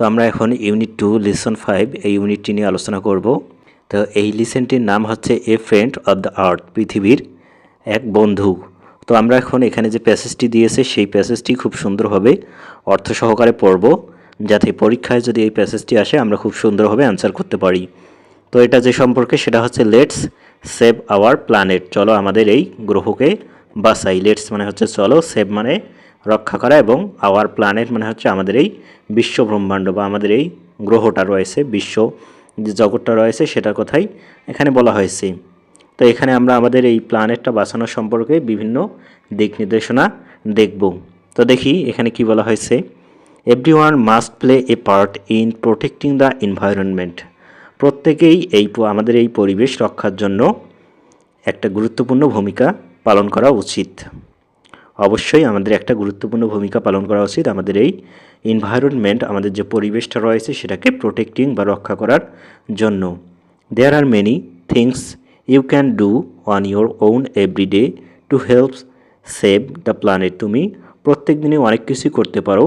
তো আমরা এখন ইউনিট টু লিসন ফাইভ এই ইউনিটটি নিয়ে আলোচনা করব। তো এই লিসেনটির নাম হচ্ছে a friend of the earth পৃথিবীর এক বন্ধু। তো আমরা এখন এখানে যে প্যাসেজটি দিয়েছে, সেই প্যাসেজটি খুব সুন্দরভাবে অর্থ সহকারে পড়ব, যাতে পরীক্ষায় যদি এই প্যাসেজটি আসে, আমরা খুব সুন্দরভাবে অ্যান্সার করতে পারি। তো এটা যে সম্পর্কে, সেটা হচ্ছে লেটস সেভ আওয়ার প্ল্যানেট চলো আমাদের এই গ্রহকে বাঁচাই। লেটস মানে হচ্ছে চলো সেভ মানে রক্ষা করা এবং আওয়ার প্ল্যানেট মানে হচ্ছে আমাদের এই বিশ্ব ব্রহ্মাণ্ড বা আমাদের এই গ্রহটা রয়েছে, বিশ্ব যে জগৎটা রয়েছে সেটার কথাই এখানে বলা হয়েছে। তো এখানে আমরা আমাদের এই প্ল্যানেটটা বাঁচানো সম্পর্কে বিভিন্ন দিক নির্দেশনা দেখব। তো দেখি এখানে কি বলা হয়েছে। Every one must play a part in protecting the environment প্রত্যেকেই এই আমাদের এই পরিবেশ রক্ষার জন্য একটা গুরুত্বপূর্ণ ভূমিকা পালন করা উচিত। অবশ্যই আমাদের একটা গুরুত্বপূর্ণ ভূমিকা পালন করা উচিত। আমাদের এই এনভায়রনমেন্ট আমাদের যে পরিবেশটা রয়েছে, সেটাকে প্রোটেক্টিং বা রক্ষা করার জন্য। There are many things you can do on your own everyday to help save the planet তুমি প্রত্যেক দিনে অনেক কিছুই করতে পারো,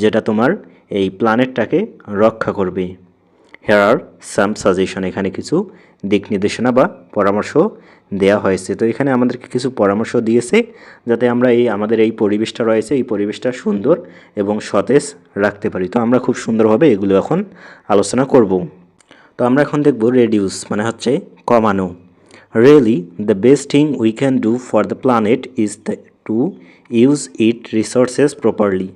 যেটা তোমার এই প্ল্যানেটটাকে রক্ষা করবে। হেয়ার আর সাম সাজেশন এখানে কিছু দিক নির্দেশনা বা পরামর্শ দেয়া হয়েছে। তো এখানে আমাদেরকে কিছু পরামর্শ দিয়েছে যাতে আমরা এই, আমাদের এই পরিবেশটা রয়েছে, এই পরিবেশটা সুন্দর এবং সতেজ রাখতে পারি। তো আমরা খুব সুন্দরভাবে এগুলো এখন আলোচনা করব। তো আমরা এখন দেখব রেডিউস মানে হচ্ছে কমানো। Really the best thing we can do for the planet is the to use it resources properly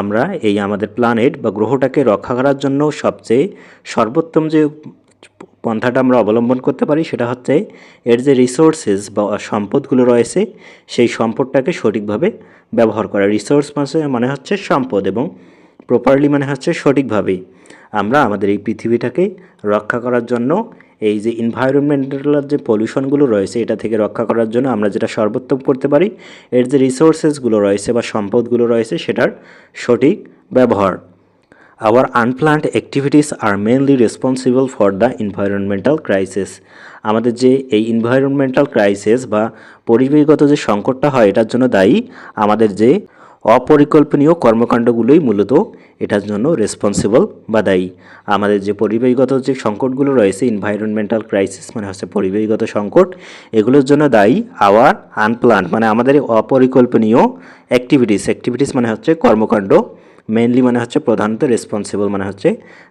আমরা এই আমাদের প্ল্যানেট বা গ্রহটাকে রক্ষা করার জন্য সবচেয়ে সর্বোত্তম যে পন্থাটা আমরা অবলম্বন করতে পারি, সেটা হচ্ছে এর যে রিসোর্সেস বা সম্পদগুলো রয়েছে, সেই সম্পদটাকে সঠিকভাবে ব্যবহার করা। রিসোর্স মানে হচ্ছে সম্পদ এবং প্রপারলি মানে হচ্ছে সঠিকভাবে আমরা আমাদের এই পৃথিবীটাকে রক্ষা করার জন্য, এই যে এনভায়রনমেন্টাল যে পলিউশনগুলো রয়েছে, এটা থেকে রক্ষা করার জন্য আমরা যেটা সর্বোত্তম করতে পারি, এর যে রিসোর্সেসগুলো রয়েছে বা সম্পদগুলো রয়েছে, সেটার সঠিক ব্যবহার। Our unplanned activities are mainly responsible for the environmental crisis. আমাদের যে এই environmental ক্রাইসিস বা পরিবেশগত যে সংকটটা হয়, এটার জন্য দায়ী আমাদের যে অপরিকল্পনীয় কর্মকাণ্ডগুলোই মূলত এটার জন্য রেসপন্সিবল বা দায়ী। আমাদের যে পরিবেশগত যে সংকটগুলো রয়েছে এনভায়রনমেন্টাল ক্রাইসিস মানে হচ্ছে পরিবেশগত সংকট, এগুলোর জন্য দায়ী আওয়ার আনপ্লান মানে আমাদের অপরিকল্পনীয় অ্যাক্টিভিটিস অ্যাক্টিভিটিস মানে হচ্ছে কর্মকাণ্ড। মেনলি মানে হচ্ছে প্রধানত রেসপন্সিবল মানে হচ্ছে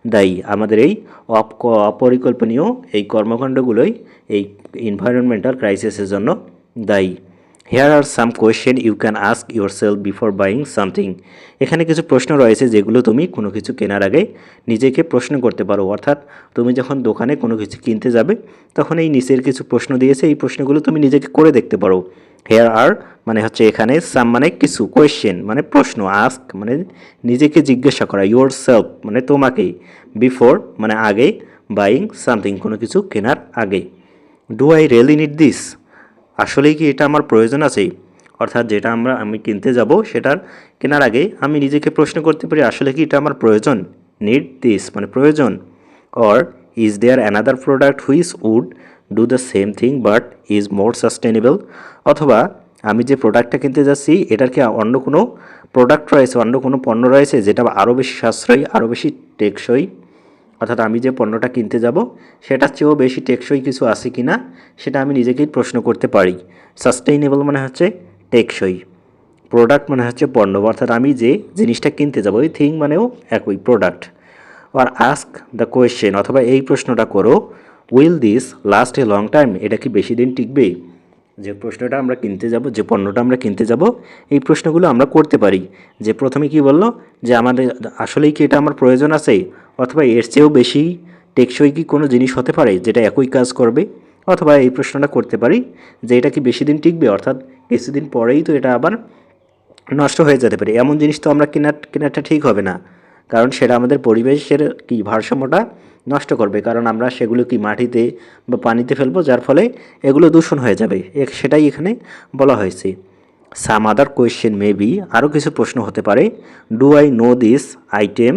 দায়ী। আমাদের এই অপ- অপরিকল্পনীয় এই কর্মকাণ্ডগুলোই এই এনভায়রনমেন্টাল ক্রাইসিসের জন্য দায়ী। Here are some question you can ask yourself before buying something এখানে কিছু প্রশ্ন রয়েছে যেগুলো তুমি কোনো কিছু কেনার আগে নিজেকে প্রশ্ন করতে পারো। অর্থাৎ তুমি যখন দোকানে কোনো কিছু কিনতে যাবে, তখন এই নিচের কিছু প্রশ্ন দিয়েছে, এই প্রশ্নগুলো তুমি নিজেকে করে দেখতে পারো। হেয়ার আর মানে হচ্ছে এখানে সাম মানে কিছু কোয়েশ্চেন মানে প্রশ্ন আস্ক মানে নিজেকে জিজ্ঞাসা করা ইউর সেলফ মানে তোমাকেই বিফোর মানে আগে বাইং সামথিং কোনো কিছু কেনার আগে। Do I really need this আসলেই কি এটা আমার প্রয়োজন আছে? অর্থাৎ যেটা আমরা, আমি কিনতে যাব সেটার কেনার আগে আমি নিজেকে প্রশ্ন করতে পারি, আসলে কি এটা আমার প্রয়োজন? নিড দিস মানে প্রয়োজন। Or is there another product which would do the same thing but is more sustainable অথবা, আমি যে প্রোডাক্টটা কিনতে যাচ্ছি, এটার কি অন্য কোনো প্রোডাক্ট রয়েছে, অন্য কোনো পণ্য রয়েছে, যেটা আরও বেশি সাশ্রয়ী আরও বেশি টেকসই? অর্থাৎ আমি যে পণ্যটা কিনতে যাব, সেটার চেয়েও বেশি টেকসই কিছু আছে কি না সেটা আমি নিজেকেই প্রশ্ন করতে পারি। সাস্টেইনেবল মানে হচ্ছে টেকসই। প্রোডাক্ট মানে হচ্ছে পণ্য। অর্থাৎ আমি যে জিনিসটা কিনতে যাব, ওই থিং মানেও একই প্রোডাক্ট আর আস্ক দ্য কোয়েশ্চেন অথবা এই প্রশ্নটা করো will this last a long time এটা কি বেশি দিন টিকবে? যে প্রশ্নটা আমরা কিনতে যাব, যে পণ্যটা আমরা কিনতে যাব, এই প্রশ্নগুলো আমরা করতে পারি। যে প্রথমে কি বলল? যে আমাদের আসলেই কি এটা আমার প্রয়োজন আছে? অথবা এর চেয়েও বেশি টেকসই কি কোনো জিনিস হতে পারে যেটা একই কাজ করবে? অথবা এই প্রশ্নটা করতে পারি যে এটা কি বেশি দিন টিকবে? অর্থাৎ কিছুদিন পরেই তো এটা আবার নষ্ট হয়ে যেতে পারে। এমন জিনিস তো আমরা কেনার কেনাটা ঠিক হবে না। কারণ সেটা আমাদের পরিবেশের কি ভারসাম্যটা নষ্ট করবে, কারণ আমরা সেগুলো কি মাটিতে বা পানিতে ফেলব, যার ফলে এগুলো দূষণ হয়ে যাবে। সেটাই এখানে বলা হয়েছে। সাম আদার কোয়েশ্চেন মেবি আরও কিছু প্রশ্ন হতে পারে। Do I know this item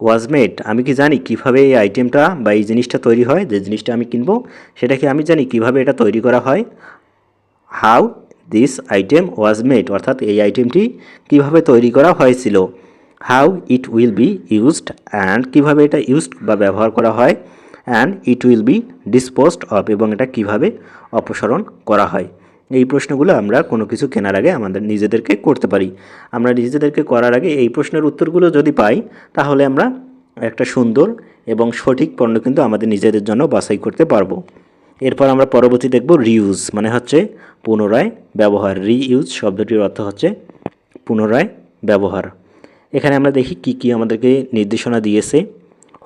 was made আমি কি জানি কীভাবে এই আইটেমটা বা এই জিনিসটা তৈরি হয়? যে জিনিসটা আমি কিনবো, সেটা কি আমি জানি কীভাবে এটা তৈরি করা হয়? How this item was made অর্থাৎ এই আইটেমটি কীভাবে তৈরি করা হয়েছিল? How it will be used and কীভাবে এটা ইউজড বা ব্যবহার করা হয় and it will be disposed of এবং এটা কীভাবে অপসারণ করা হয়। এই প্রশ্নগুলো আমরা কোনো কিছু কেনার আগে আমাদের নিজেদেরকে করতে পারি। আমরা নিজেদেরকে করার আগে এই প্রশ্নের উত্তরগুলো যদি পাই, তাহলে আমরা একটা সুন্দর এবং সঠিক পণ্য কিন্তু আমাদের নিজেদের জন্য বাছাই করতে পারব। এরপর আমরা পরবর্তী দেখব রিউজ মানে হচ্ছে পুনরায় ব্যবহার। রিইউজ শব্দটির অর্থ হচ্ছে পুনরায় ব্যবহার। এখানে আমরা দেখি কি কি আমাদেরকে নির্দেশনা দিয়েছে।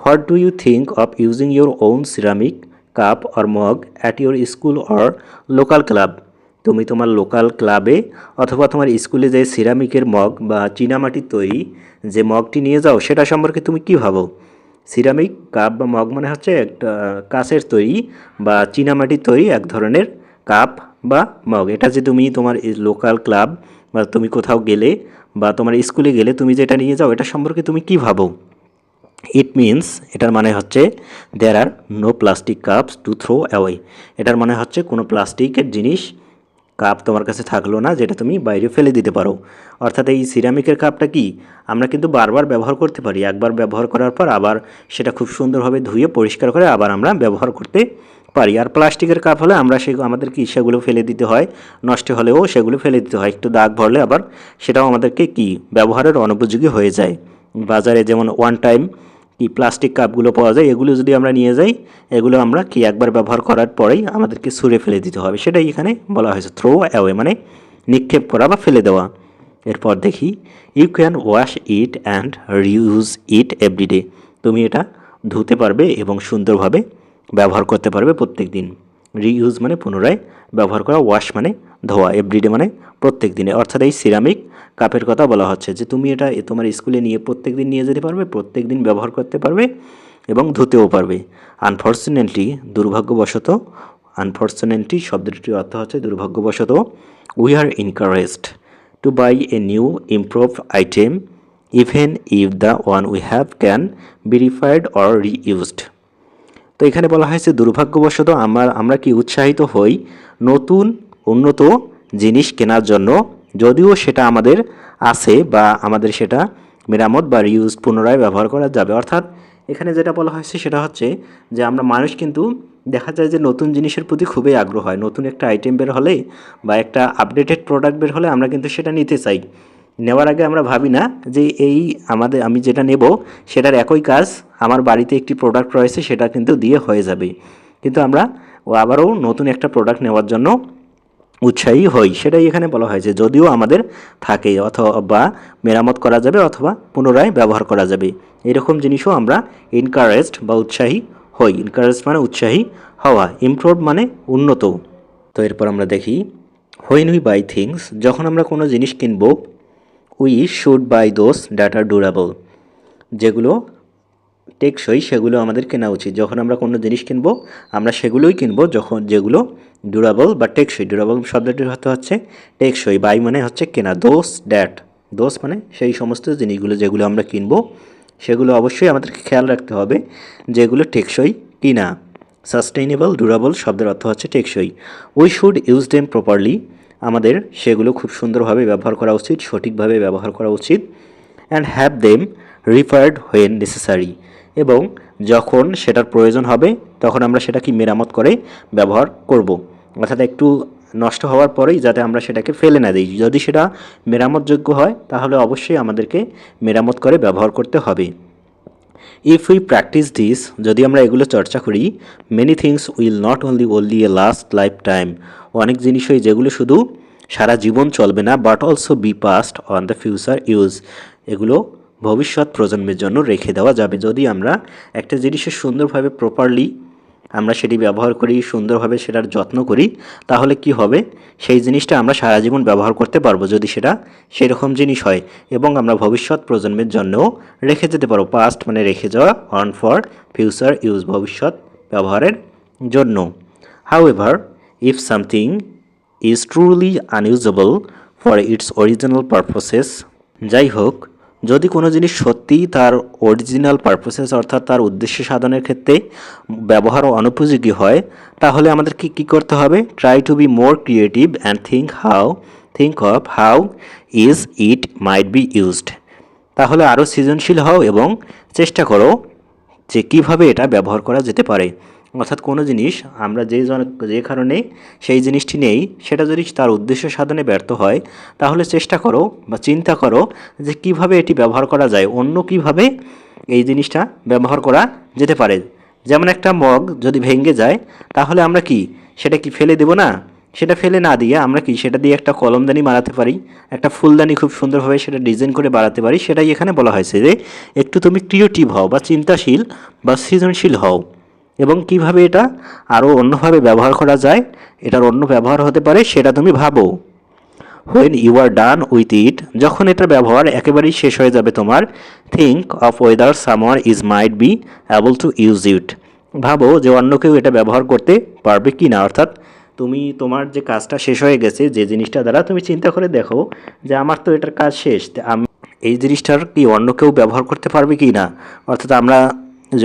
What do you think of using your own ceramic cup or mug at your school or local club তুমি তোমার লোকাল ক্লাবে অথবা তোমার স্কুলে যে সিরামিকের মগ বা চীনামাটির তৈরি যে মগটি নিয়ে যাও, সেটা সম্পর্কে তুমি কী ভাবো? সিরামিক কাপ বা মগ মানে হচ্ছে একটা কাঁচের তৈরি বা চীনামাটির তৈরি এক ধরনের কাপ বা মগ এটা যে তুমি তোমার লোকাল ক্লাব বা তুমি কোথাও গেলে বা তোমার স্কুলে গেলে তুমি যেটা নিয়ে যাও, এটা সম্পর্কে তুমি কী ভাবো? ইট মিনস এটার মানে হচ্ছে there are no plastic cups to throw away এটার মানে হচ্ছে কোনো প্লাস্টিকের জিনিস কাপ তোমার কাছে থাকল না, যেটা তুমি বাইরে ফেলে দিতে পারো। অর্থাৎ এই সিরামিকের কাপটা কি? আমরা কিন্তু বারবার ব্যবহার করতে পারি। একবার ব্যবহার করার পর আবার সেটা খুব সুন্দরভাবে ধুয়ে পরিষ্কার করে আবার আমরা ব্যবহার করতে পারি। আর প্লাস্টিকের কাপ হলে আমরা সে আমাদের কি সেগুলো ফেলে দিতে হয়, নষ্ট হলেও সেগুলো ফেলে দিতে হয়। একটু দাগ ভরলে আবার সেটাও আমাদেরকে কি ব্যবহারের অনুপযোগী হয়ে যায়। বাজারে যেমন ওয়ান টাইম কি প্লাস্টিক কাপগুলো পাওয়া যায়, এগুলো যদি আমরা নিয়ে যাই, এগুলো আমরা কি একবার ব্যবহার করার পরেই আমাদেরকে ছুঁড়ে ফেলে দিতে হবে। সেটাই এখানে বলা হয়েছে থ্রো অ্যাওয়ে মানে নিক্ষেপ করা বা ফেলে দেওয়া। এরপর দেখি you can wash it and reuse it everyday তুমি এটা ধুতে পারবে এবং সুন্দরভাবে ব্যবহার করতে পারবে প্রত্যেক দিন রিইউজ মানে পুনরায় ব্যবহার করা ওয়াশ মানে ধোয়া এভরিডে মানে প্রত্যেক দিনে অর্থাৎ এই সিরামিক কাপের কথা বলা হচ্ছে যে তুমি এটা তোমার স্কুলে নিয়ে প্রত্যেক দিন নিয়ে যেতে পারবে প্রত্যেক দিন ব্যবহার করতে পারবে এবং ধুতেও পারবে। আনফর্চুনেটলি দুর্ভাগ্যবশত আনফর্চুনেটলি শব্দটির অর্থ হচ্ছে দুর্ভাগ্যবশত we are encouraged to buy a new improve item even if the one we have can be repaired or reused এখানে বলা হয়েছে, দুর্ভাগ্যবশত আমার, আমরা কি উৎসাহিত হই নতুন, উন্নত জিনিস কেনার জন্য? যদিও সেটা আমাদের আছে বা আমাদের সেটা মেরামত বা রিউজ পুনরায় ব্যবহার করা যাবে। অর্থাৎ এখানে যেটা বলা হয়েছে সেটা হচ্ছে যে, আমরা মানুষ কিন্তু দেখা যায় যে, নতুন জিনিসের প্রতি খুবই আগ্রহ হয়। নতুন একটা আইটেম বের হলে বা একটা আপডেটেড প্রোডাক্ট বের হলে আমরা কিন্তু সেটা নিতে চাই। নেওয়ার আগে আমরা ভাবি না যে এই আমাদের, আমি যেটা নেব সেটার একই কাজ আমার বাড়িতে একটি প্রোডাক্ট রয়েছে, সেটা কিন্তু দিয়ে হয়ে যাবে। কিন্তু আমরা আবারও নতুন একটা প্রোডাক্ট নেওয়ার জন্য উৎসাহী হই। সেটাই এখানে বলা হয়েছে। যদিও আমাদের থাকে অথবা বা মেরামত করা যাবে অথবা পুনরায় ব্যবহার করা যাবে। এরকম জিনিসও আমরা ইনকারেজড বা উৎসাহী হই। ইনকারেজ মানে উৎসাহী হওয়া। ইমপ্রুভ মানে উন্নত। তো এরপর আমরা দেখি হোয়েন উই বাই থিংস যখন আমরা কোনো জিনিস কিনবো we should buy those are durable যেগুলো টেকসই, সেগুলো আমাদের কেনা উচিত। যখন আমরা কোনো জিনিস কিনবো, আমরা সেগুলোই কিনবো যখন, যেগুলো ডুরাবল বা টেকসই। ডুরাবল শব্দটির অর্থ হচ্ছে টেকসই বাই মানে হচ্ছে কেনা। দোষ ড্যাট দোষ মানে সেই সমস্ত জিনিসগুলো যেগুলো আমরা কিনবো, সেগুলো অবশ্যই আমাদেরকে খেয়াল রাখতে হবে, যেগুলো টেকসই কিনা। সাস্টেইনেবল ডুরাবল শব্দের অর্থ হচ্ছে টেকসই। We should use them properly আমাদের সেগুলো খুব সুন্দরভাবে ব্যবহার করা উচিত, সঠিকভাবে ব্যবহার করা উচিত and have them repaired when necessary এবং যখন সেটার প্রয়োজন হবে, তখন আমরা সেটা কি মেরামত করে ব্যবহার করব। অর্থাৎ একটু নষ্ট হওয়ার পরেই যাতে আমরা সেটাকে ফেলে না দিই। যদি সেটা মেরামতযোগ্য হয়, তাহলে অবশ্যই আমাদেরকে মেরামত করে ব্যবহার করতে হবে। ইফ উই প্র্যাকটিস দিস যদি আমরা এগুলো চর্চা করি many things will not only only a last lifetime অনেক জিনিসই যেগুলো শুধু সারা জীবন চলবে না but also be passed on the future use এগুলো ভবিষ্যৎ প্রজন্মের জন্য রেখে দেওয়া যাবে। যদি আমরা একটা জিনিসের সুন্দরভাবে প্রপারলি আমরা সেটি ব্যবহার করি, সুন্দরভাবে সেটার যত্ন করি, তাহলে কি হবে? সেই জিনিসটা আমরা সারা জীবন ব্যবহার করতে পারব যদি সেটা সেরকম জিনিস হয় এবং আমরা ভবিষ্যৎ প্রজন্মের জন্যও রেখে যেতে পারব পাস্ট মানে রেখে যাওয়া অন ফর ফিউচার ইউজ ভবিষ্যৎ ব্যবহারের জন্য। However if something is truly unusable for its original purposes যাই হোক যদি কোনো জিনিস সত্যিই তার অরিজিনাল পারপোসেস অর্থাৎ তার উদ্দেশ্য সাধনের ক্ষেত্রে ব্যবহার অনুপযোগী হয়, তাহলে আমাদেরকে কী করতে হবে? Try to be more creative and think how think of how is it might be used তাহলে আরও সৃজনশীল হও এবং চেষ্টা করো যে কীভাবে এটা ব্যবহার করা যেতে পারে। অর্থাৎ কোনো জিনিস আমরা যে যে কারণে সেই জিনিসটি নেই, সেটা যদি তার উদ্দেশ্য সাধনে ব্যর্থ হয়, তাহলে চেষ্টা করো বা চিন্তা করো যে কীভাবে এটি ব্যবহার করা যায়, অন্য কীভাবে এই জিনিসটা ব্যবহার করা যেতে পারে। যেমন একটা মগ যদি ভেঙে যায়, তাহলে আমরা কি, সেটা কি ফেলে দেব না? সেটা ফেলে না দিয়ে আমরা কি, সেটা দিয়ে একটা কলমদানি মারাতে পারি, একটা ফুলদানি খুব সুন্দরভাবে সেটা ডিজাইন করে বাড়াতে পারি, সেটাই এখানে বলা হয়েছে যে একটু তুমি ক্রিয়েটিভ হও বা চিন্তাশীল বা সৃজনশীল হও। এবং কীভাবে এটা আরও অন্যভাবে ব্যবহার করা যায়, এটার অন্য ব্যবহার হতে পারে সেটা তুমি ভাবো। When you are done with it যখন এটার ব্যবহার একেবারেই শেষ হয়ে যাবে তোমার think of whether somewhere is might be able to use it ভাবো যে অন্য কেউ এটা ব্যবহার করতে পারবে কি না, অর্থাৎ তুমি তোমার যে কাজটা শেষ হয়ে গেছে, যে জিনিসটা দ্বারা তুমি চিন্তা করে দেখো যে আমার তো এটার কাজ শেষ আমি এই জিনিসটার কি অন্য কেউ ব্যবহার করতে পারবে কি না? অর্থাৎ আমরা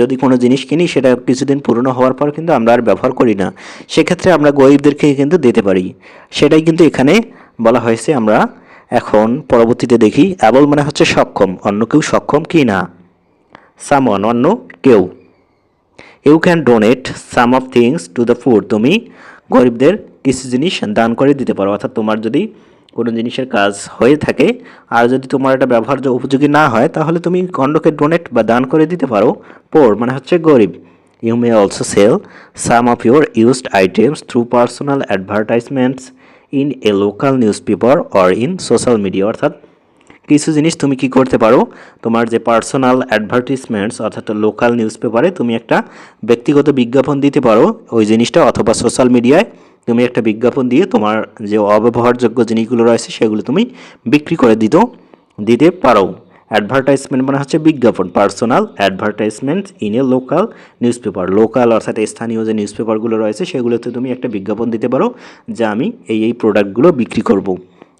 যদি কোনো জিনিস কিনি, সেটা কিছুদিন পুরনো হওয়ার পর কিন্তু আমরা আর ব্যবহার করি না। সেক্ষেত্রে আমরা গরিবদেরকে কিন্তু দিতে পারি। সেটাই কিন্তু এখানে বলা হয়েছে আমরা এখন পরবর্তীতে দেখি। অ্যাবল মানে হচ্ছে সক্ষম, অন্য কেউ সক্ষম কি না? সামন অন্য কেউ। You can donate some of things to the food. তুমি গরিবদের কিছু জিনিস দান করে দিতে পারো, অর্থাৎ তোমার যদি কোনো জিনিসের কাজ হয়ে থাকে, আর যদি তোমার এটা ব্যবহার্য উপযোগী না হয়, তাহলে তুমি অন্যকে ডোনেট বা দান করে দিতে পারো। পোর মানে হচ্ছে গরিব। You may also sell some of your used items through personal advertisements in a local newspaper or in social media অর্থাৎ কিছু জিনিস তুমি কি করতে পারো? তোমার যে পার্সোনাল অ্যাডভার্টিসমেন্টস অর্থাৎ লোকাল নিউজ পেপারে তুমি একটা ব্যক্তিগত বিজ্ঞাপন দিতে পারো। ওই জিনিসটা অথবা সোশ্যাল মিডিয়ায় তুমি একটা বিজ্ঞাপন দিয়ে তোমার যে অব্যবহারযোগ্য জিনিসগুলো রয়েছে সেগুলো তুমি বিক্রি করে দিত, দিতে পারো। অ্যাডভার্টাইজমেন্ট মানে হচ্ছে বিজ্ঞাপন personal advertisement in a local newspaper local অর্থাৎ স্থানীয় যে নিউজ পেপারগুলো রয়েছে সেগুলোতে তুমি একটা বিজ্ঞাপন দিতে পারো যে আমি এই এই প্রোডাক্টগুলো বিক্রি করব।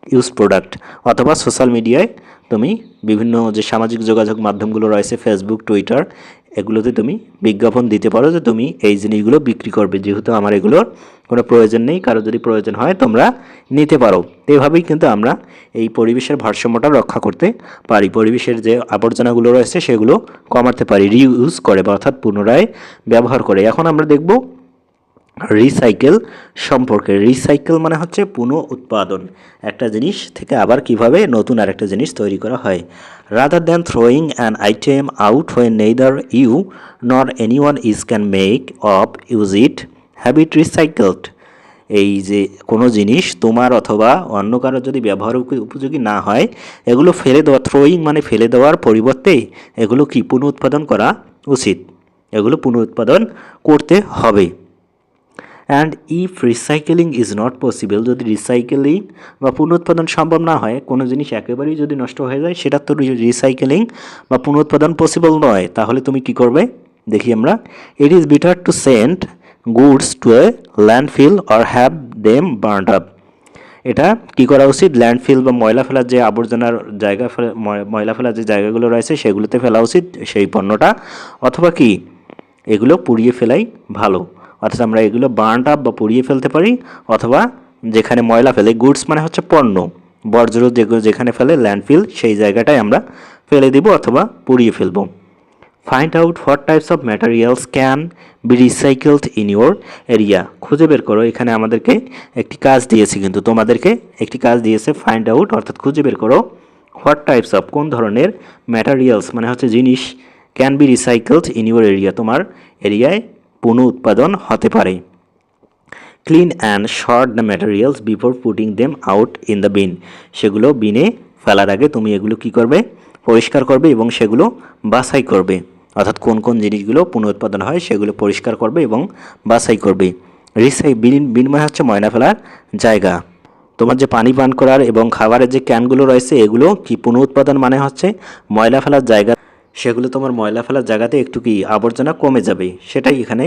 ইউজ প্রোডাক্ট অথবা সোশ্যাল মিডিয়ায় তুমি বিভিন্ন যে সামাজিক যোগাযোগ মাধ্যমগুলো রয়েছে ফেসবুক টুইটার এগুলোতে তুমি বিজ্ঞাপন দিতে পারো যে তুমি এই জিনিসগুলো বিক্রি করবে। যেহেতু আমার এগুলোর কোনো প্রয়োজন নেই, কারও যদি প্রয়োজন হয় তোমরা নিতে পারো। এভাবেই কিন্তু আমরা এই পরিবেশের ভারসাম্যটা রক্ষা করতে পারি। পরিবেশের যে আবর্জনাগুলো রয়েছে সেগুলো কমাতে পারি রিউজ করে বা অর্থাৎ পুনরায় ব্যবহার করে। এখন আমরা দেখব রিসাইকেল সম্পর্কে। রিসাইকেল মানে হচ্ছে পুনঃ উৎপাদন একটা জিনিস থেকে আবার কীভাবে নতুন আরেকটা জিনিস তৈরি করা হয়। Rather than throwing an item out when neither you nor anyone is can make of use it have it recycled এই যে কোনো জিনিস তোমার অথবা অন্য কারও যদি ব্যবহার উপযোগী না হয়, এগুলো ফেলে দেওয়া থ্রোয়িং মানে ফেলে দেওয়ার পরিবর্তে এগুলো কি পুনঃ উৎপাদন করা উচিত? এগুলো পুনঃ উৎপাদন করতে হবে। And if recycling is not possible যদি রিসাইকেলিং বা পুনরুৎপাদন সম্ভব না হয়, কোনো জিনিস একেবারেই যদি নষ্ট হয়ে যায়, সেটা তো রিসাইকেলিং বা পুনরুৎপাদন পসিবল নয়। তাহলে তুমি কি করবে? দেখি আমরা। It is better to send goods to a landfill or have them burn up এটা কি করা উচিত? ল্যান্ডফিল বা ময়লা ফেলার যে আবর্জনার জায়গা ময়লা ফেলার যে জায়গাগুলো রয়েছে, সেগুলোতে ফেলা উচিত। সেই পণ্যটা। অথবা কি? এগুলো পুড়িয়ে ফেলাই ভালো। অর্থাৎ আমরা এগুলো বার্ন আপ বা পুড়িয়ে ফেলতে পারি, অথবা যেখানে ময়লা ফেলে গুডস মানে হচ্ছে পণ্য। বর্জ্য যেগুলো যেখানে ফেলে ল্যান্ডফিল সেই জায়গাটায় আমরা ফেলে দিব অথবা পুড়িয়ে ফেলব। Find out what types of materials can be recycled in your area খুঁজে বের করো, এখানে আমাদেরকে একটি কাজ দিয়েছে কিন্তু, তোমাদেরকে একটি কাজ দিয়েছে ফাইন্ড আউট অর্থাৎ খুঁজে বের করো হোয়াট টাইপস অফ কোন ধরনের ম্যাটেরিয়ালস মানে হচ্ছে জিনিস can be recycled in your area তোমার এরিয়ায় পুনঃ উৎপাদন হতে পারে। Clean and short the materials before putting them out in the bin সেগুলো বিনে ফেলার আগে তুমি এগুলো কি করবে? পরিষ্কার করবে এবং সেগুলো বাছাই করবে। অর্থাৎ কোন কোন জিনিসগুলো পুনরুৎপাদন হয় সেগুলো পরিষ্কার করবে এবং বাছাই করবে। রিসাই বিন বিনিময় হচ্ছে ময়লা ফেলার জায়গা। তোমার যে পানি পান করার এবং খাবারের যে ক্যানগুলো রয়েছে, এগুলো কি পুনরুৎপাদন মানে হচ্ছে ময়লা ফেলার জায়গা সেগুলো তোমার ময়লা ফেলার জায়গাতে একটু কি আবর্জনা কমে যাবে? সেটাই এখানে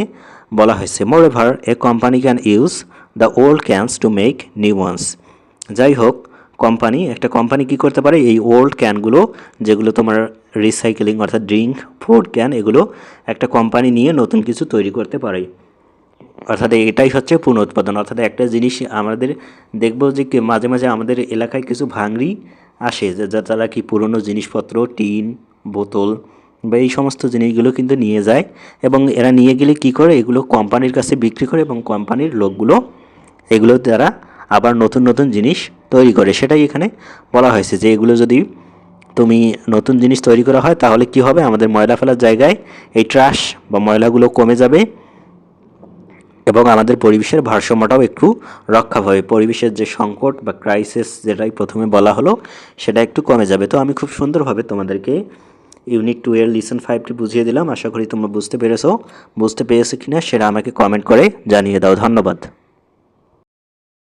বলা হয়েছে। Moreover a company can use the old cans to make new ones যাই হোক কোম্পানি একটা কোম্পানি কি করতে পারে? এই ওল্ড ক্যানগুলো যেগুলো তোমার রিসাইকেলিং অর্থাৎ ড্রিঙ্ক ফুড ক্যান এগুলো একটা কোম্পানি নিয়ে নতুন কিছু তৈরি করতে পারে। অর্থাৎ এটাই হচ্ছে পুনঃউৎপাদন অর্থাৎ একটা জিনিস আমাদের দেখব যে মাঝে মাঝে আমাদের এলাকায় কিছু ভাঙড়ি আসে যারা কি পুরনো জিনিসপত্র, টিন বোতল বা এই সমস্ত জিনিসগুলো কিন্তু নিয়ে যায় এবং এরা নিয়ে গেলে কি করে? এগুলো কোম্পানির কাছে বিক্রি করে এবং কোম্পানির লোকগুলো এগুলো দ্বারা আবার নতুন নতুন জিনিস তৈরি করে। সেটাই এখানে বলা হয়েছে যে এগুলো যদি তুমি নতুন জিনিস তৈরি করা হয়, তাহলে কি হবে? আমাদের ময়লা ফেলার জায়গায় এই ট্রাশ বা ময়লাগুলো কমে যাবে এবং আমাদের পরিবেশের ভারসাম্যটাও একটু রক্ষা হবে। পরিবেশের যে সংকট বা ক্রাইসিস যেটাই প্রথমে বলা হলো, সেটা একটু কমে যাবে। তো আমি খুব সুন্দরভাবে তোমাদেরকে ইউনিট টু এর লিসন ফাইভটি বুঝিয়ে দিলাম। আশা করি তোমরা বুঝতে পেরেছ। বুঝতে পেরেছ কিনা সেটা আমাকে কমেন্ট করে জানিয়ে দাও। ধন্যবাদ।